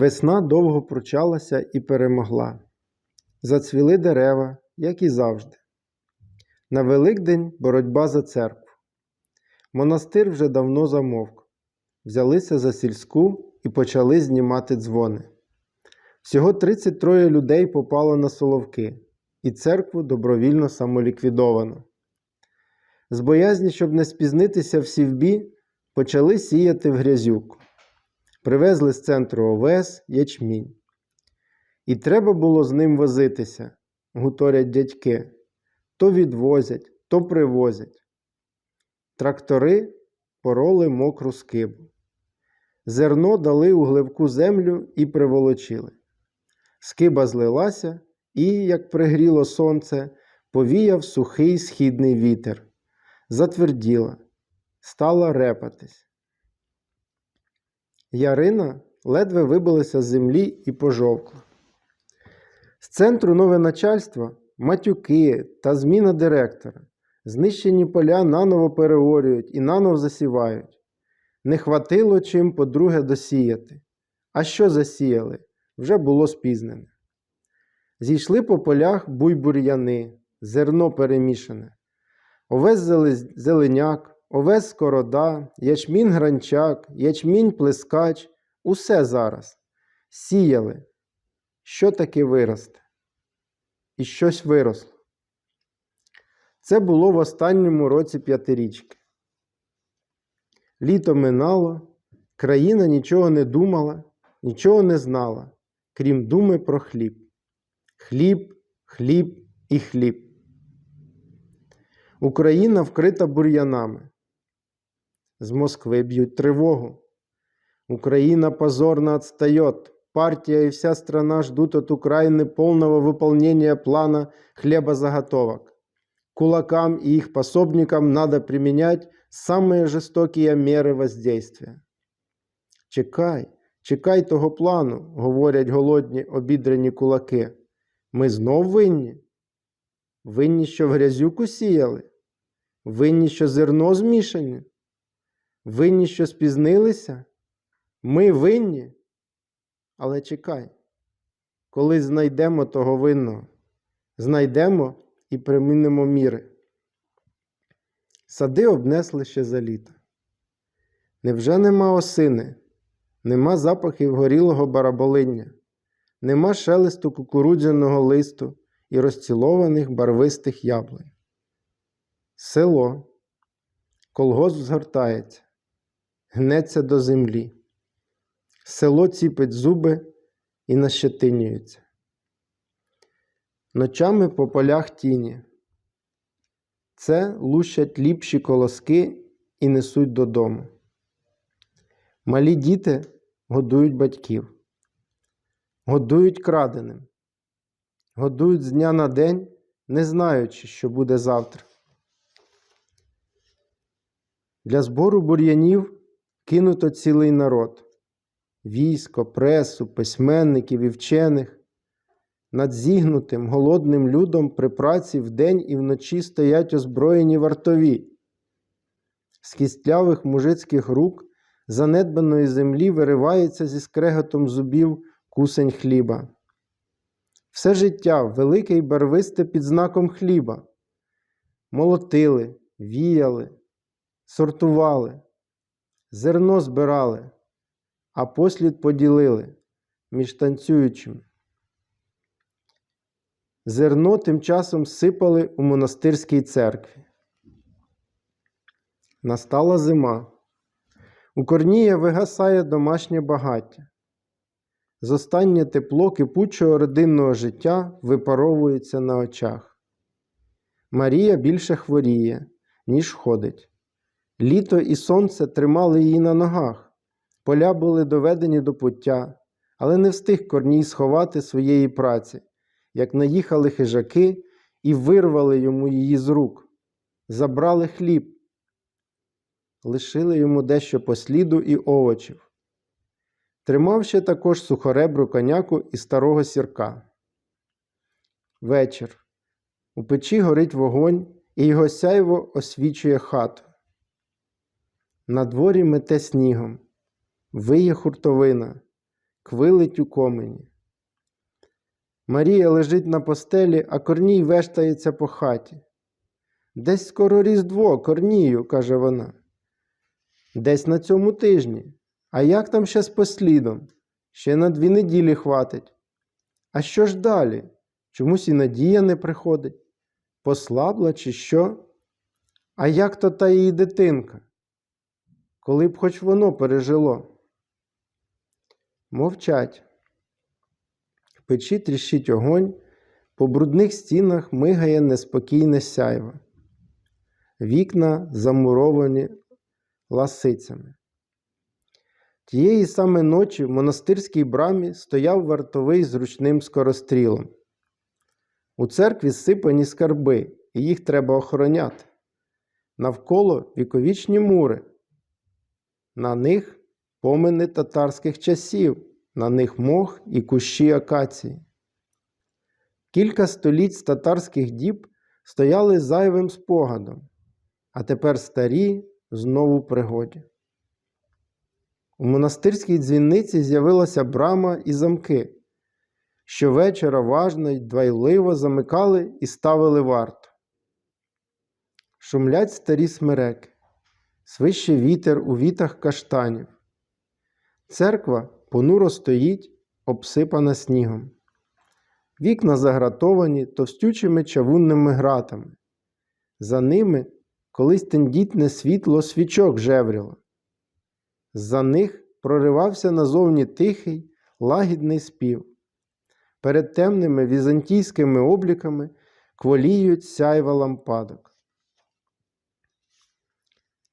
Весна довго пручалася і перемогла. Зацвіли дерева, як і завжди. На Великдень боротьба за церкву. Монастир вже давно замовк. Взялися за сільську і почали знімати дзвони. Всього 33 людей попало на Соловки, і церкву добровільно самоліквідовано. З боязні, щоб не спізнитися в сівбі, почали сіяти в грязюку. Привезли з центру овес, ячмінь. І треба було з ним возитися, гуторять дядьки. То відвозять, то привозять. Трактори пороли мокру скибу. Зерно дали у гливку землю і приволочили. Скиба злилася і, як пригріло сонце, повіяв сухий східний вітер. Затверділа, стала репатись. Ярина ледве вибилася з землі і пожовкла. З центру нове начальство матюки та зміна директора. Знищені поля наново переорюють і наново засівають. Не хватило чим по-друге досіяти. А що засіяли? Вже було спізнене. Зійшли по полях буйбур'яни, зерно перемішане. Овес зеленяк, овес скорода, ячмінь гранчак, ячмінь плескач усе зараз. Сіяли. Що таке виросте? І щось виросло. Це було в останньому році п'ятирічки. Літо минало, країна нічого не думала, нічого не знала, крім думи про хліб. Хліб, хліб і хліб. Україна вкрита бур'янами. З Москви б'ють тривогу. Украина позорно отстает. Партия и вся страна ждут от Украины полного выполнения плана хлебозаготовок. Кулакам и их пособникам надо применять самые жестокие меры воздействия. Чекай, чекай того плану, говорять голодні обідрені кулаки. Ми знов винні. Винні, що в грязюку сіяли? Винні, що зерно змішане? Винні, що спізнилися? Ми винні? Але чекай, коли знайдемо того винного, знайдемо і примінимо міри. Сади обнесли ще за літо. Невже нема осини, нема запахів горілого бараболиння, нема шелесту кукурудзяного листу і розцілованих барвистих яблунь? Село, колгосп згортається, гнеться до землі. Село ціпить зуби і нащетинюється. Ночами по полях тіні. Це лущать ліпші колоски і несуть додому. Малі діти годують батьків, годують краденим, годують з дня на день, не знаючи, що буде завтра. Для збору бур'янів кинуто цілий народ військо, пресу, письменників і вчених. Над зігнутим голодним людом при праці вдень і вночі стоять озброєні вартові. З кістлявих мужицьких рук занедбаної землі виривається зі скреготом зубів кусень хліба. Все життя велике й барвисте під знаком хліба. Молотили, віяли, сортували, зерно збирали, а послід поділили між танцюючими. Зерно тим часом сипали у монастирській церкві. Настала зима. У Корнія вигасає домашнє багаття. Зостаннє тепло кипучого родинного життя випаровується на очах. Марія більше хворіє, ніж ходить. Літо і сонце тримали її на ногах. Поля були доведені до пуття, але не встиг Корній сховати своєї праці, як наїхали хижаки і вирвали йому її з рук, забрали хліб, лишили йому дещо посліду і овочів. Тримав ще також сухоребру коняку і старого сірка. Вечір. У печі горить вогонь, і його сяйво освічує хату. На дворі мете снігом, виє хуртовина, квилить у комені. Марія лежить на постелі, а Корній вештається по хаті. Десь скоро Різдво, Корнію, каже вона. Десь на цьому тижні. А як там ще з послідом? Ще на дві неділі хватить. А що ж далі? Чомусь і надія не приходить? Послабла чи що? А як то та її дитинка? Коли б хоч воно пережило? Мовчать. В печі тріщить огонь, по брудних стінах мигає неспокійне сяйво. Вікна замуровані ласицями. Тієї саме ночі в монастирській брамі стояв вартовий з ручним скорострілом. У церкві сипані скарби, і їх треба охороняти. Навколо віковічні мури. На них помини татарських часів, на них мох і кущі акації. Кілька століть татарських діб стояли зайвим спогадом, а тепер старі знову в пригоді. У монастирській дзвіниці з'явилася брама і замки. Щовечора важно й двайливо замикали і ставили варту. Шумлять старі смереки, свище вітер у вітах каштанів. Церква понуро стоїть, обсипана снігом. Вікна загратовані товстючими чавунними гратами. За ними колись тендітне світло свічок жевріло. За них проривався назовні тихий, лагідний спів. Перед темними візантійськими обліками кволіють сяйва лампадок.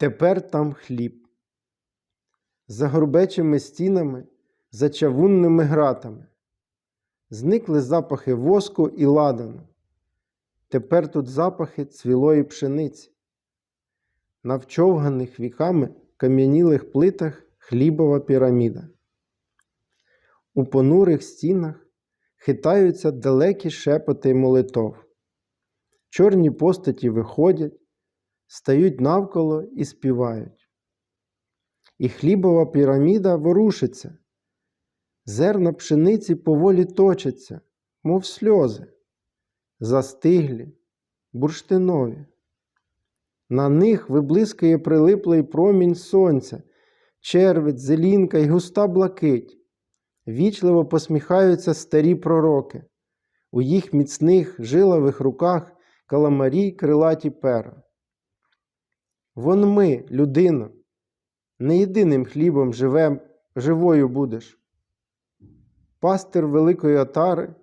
Тепер там хліб. За горбечими стінами, за чавунними гратами. Зникли запахи воску і ладану. Тепер тут запахи цвілої пшениці. На вчовганих віками кам'янілих плитах хлібова піраміда. У понурих стінах хитаються далекі шепоти молитов. Чорні постаті виходять, стають навколо і співають. І хлібова піраміда ворушиться. Зерна пшениці поволі точаться, мов сльози, застиглі, бурштинові. На них виблискує прилиплий промінь сонця, червить, зелінка й густа блакить. Вічливо посміхаються старі пророки. У їх міцних жилових руках каламарі крилаті пера. Вон ми, людино, не єдиним хлібом живем, живою будеш. Пастир великої отари,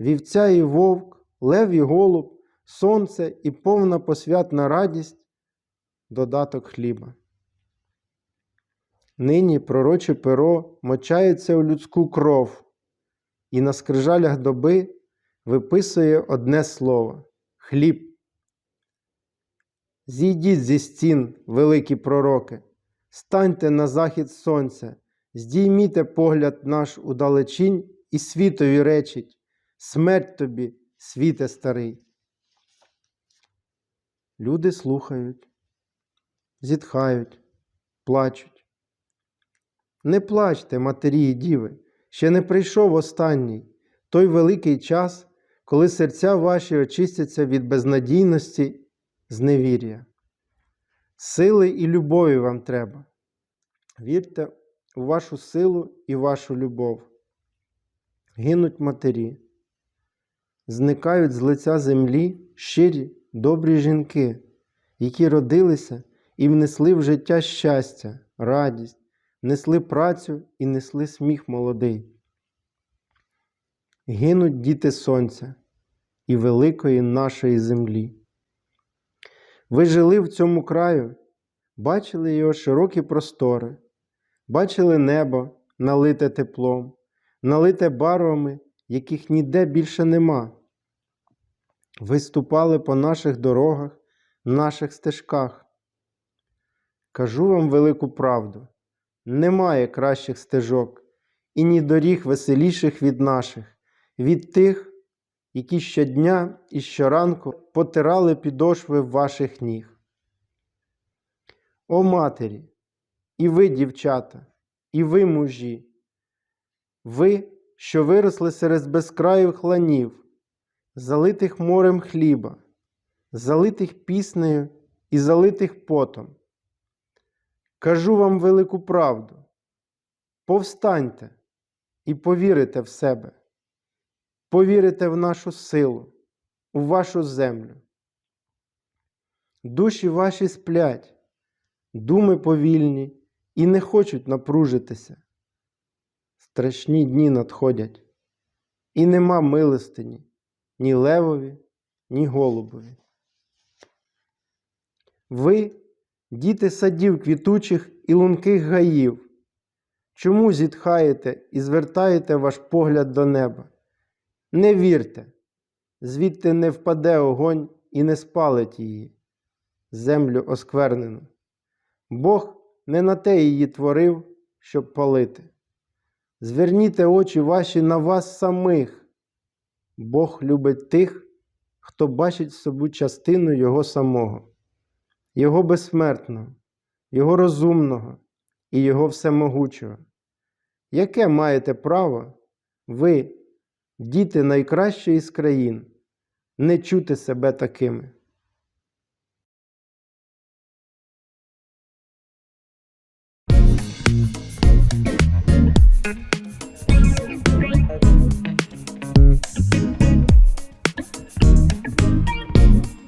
вівця і вовк, лев і голуб, сонце і повна посвятна радість додаток хліба. Нині пророче перо мочається у людську кров, і на скрижалях доби виписує одне слово хліб. Зійдіть зі стін, великі пророки, станьте на захід сонця, здійміте погляд наш удалечінь і світові речить, смерть тобі, світе старий. Люди слухають, зітхають, плачуть. Не плачте, матері і діви, ще не прийшов останній той великий час, коли серця ваші очистяться від безнадійності, зневір'я. Сили і любові вам треба. Вірте у вашу силу і вашу любов. Гинуть матері, зникають з лиця землі щирі, добрі жінки, які родилися і внесли в життя щастя, радість, несли працю і несли сміх молодий. Гинуть діти сонця і великої нашої землі. Ви жили в цьому краю, бачили його широкі простори, бачили небо, налите теплом, налите барвами, яких ніде більше нема. Ви ступали по наших дорогах, наших стежках. Кажу вам велику правду: немає кращих стежок і ні доріг веселіших від наших, від тих, які щодня і щоранку потирали підошви ваших ніг. О матері, і ви, дівчата, і ви, мужі, Ви, що виросли серед безкраїв ланів, залитих морем хліба, залитих піснею і залитих потом. Кажу вам велику правду. Повстаньте і повірите в себе, повірите в нашу силу, у вашу землю. Душі ваші сплять, думи повільні і не хочуть напружитися. Страшні дні надходять, і нема милостині ні левові, ні голубові. Ви, діти садів квітучих і лунких гаїв, чому зітхаєте і звертаєте ваш погляд до неба? Не вірте, звідти не впаде огонь і не спалить її, землю осквернену. Бог не на те її творив, щоб палити. Зверніте очі ваші на вас самих. Бог любить тих, хто бачить в собі частину Його самого, Його безсмертного, Його розумного і Його всемогучого. Яке маєте право, ви, діти найкращі із країн, не чути себе такими?